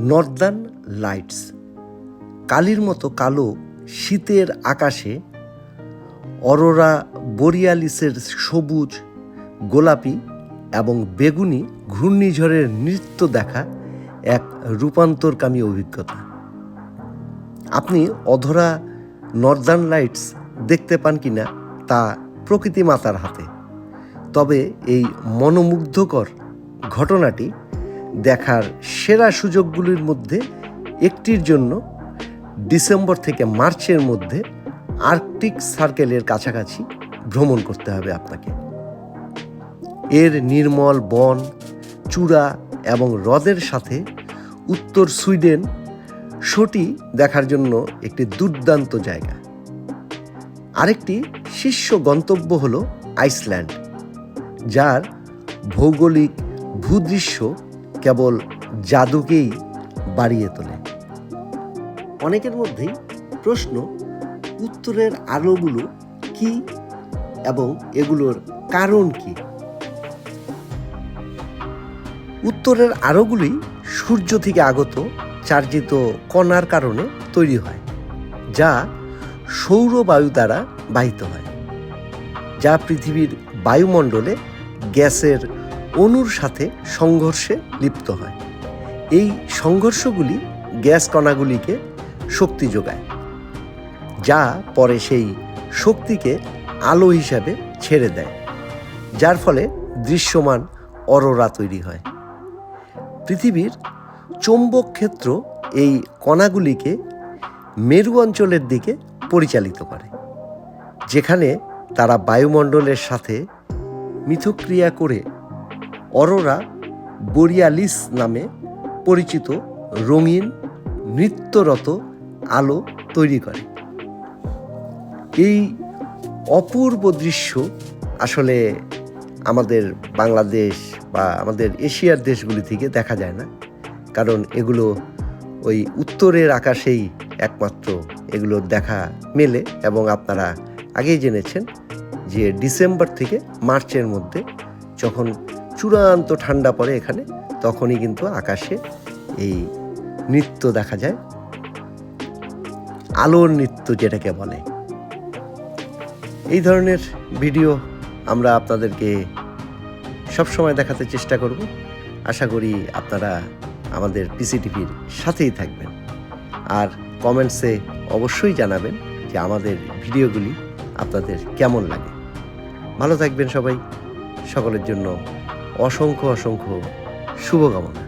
Northern lights. কালির মতো কালো শীতের আকাশে অরোরা বোরিয়ালিসের সবুজ, গোলাপি এবং বেগুনি ঘূর্ণিঝড়ের নৃত্য দেখা এক রূপান্তরকামী অভিজ্ঞতা। আপনি অধরা নর্দার্ন লাইটস দেখতে পান কি না তা প্রকৃতি মাতার হাতে। তবে এই মনোমুগ্ধকর ঘটনাটি দেখার সেরা সুযোগগুলির মধ্যে একটির জন্য ডিসেম্বর থেকে মার্চের মধ্যে আর্কটিক সার্কেলের কাছাকাছি ভ্রমণ করতে হবে আপনাকে। এর নির্মল বন, চূড়া এবং হ্রদের সাথে উত্তর সুইডেন শোটি দেখার জন্য একটি দুর্দান্ত জায়গা। আরেকটি শীর্ষ গন্তব্য হল আইসল্যান্ড, যার ভৌগোলিক ভূদৃশ্য কেবল জাদুকেই বাড়িয়ে তোলে। অনেকের মধ্যেই প্রশ্ন, উত্তরের আলোগুলো কি এবং এগুলোর কারণ কি? উত্তরের আলোগুলি সূর্য থেকে আগত, চার্জিত কণার কারণে তৈরি হয়, যা সৌর বায়ু দ্বারা বাহিত হয়, যা পৃথিবীর বায়ুমণ্ডলে গ্যাসের অণুর সাথে সংঘর্ষে লিপ্ত হয়। এই সংঘর্ষগুলি গ্যাস কণাগুলিকে শক্তি যোগায়, যা পরে সেই শক্তিকে আলো হিসাবে ছেড়ে দেয়, যার ফলে দৃশ্যমান অরোরা তৈরি হয়। পৃথিবীর চৌম্বক ক্ষেত্র এই কণাগুলিকে মেরু অঞ্চলের দিকে পরিচালিত করে, যেখানে তারা বায়ুমণ্ডলের সাথে মিথক্রিয়া করে অরোরা বোরিয়ালিস নামে পরিচিত রঙিন নৃত্যরত আলো তৈরি করে। এই অপূর্ব দৃশ্য আসলে আমাদের বাংলাদেশ বা আমাদের এশিয়ার দেশগুলি থেকে দেখা যায় না। কারণ এগুলো ওই উত্তরের আকাশেই একমাত্র এগুলোর দেখা মেলে এবং আপনারা আগেই জেনেছেন যে ডিসেম্বর থেকে মার্চের মধ্যে যখন চূড়ান্ত ঠান্ডা পড়ে এখানে, তখনই কিন্তু আকাশে এই নৃত্য দেখা যায়। আলোর নৃত্য যেটাকে বলে। এই ধরনের ভিডিও আমরা আপনাদেরকে সবসময় দেখাতে চেষ্টা করব। আশা করি আপনারা আমাদের পিসিটিভির সাথেই থাকবেন। আর কমেন্টসে অবশ্যই জানাবেন যে আমাদের ভিডিওগুলি আপনাদের কেমন লাগে। ভালো থাকবেন সবাই। সকলের জন্য অসংখ্য অসংখ্য শুভকামনা।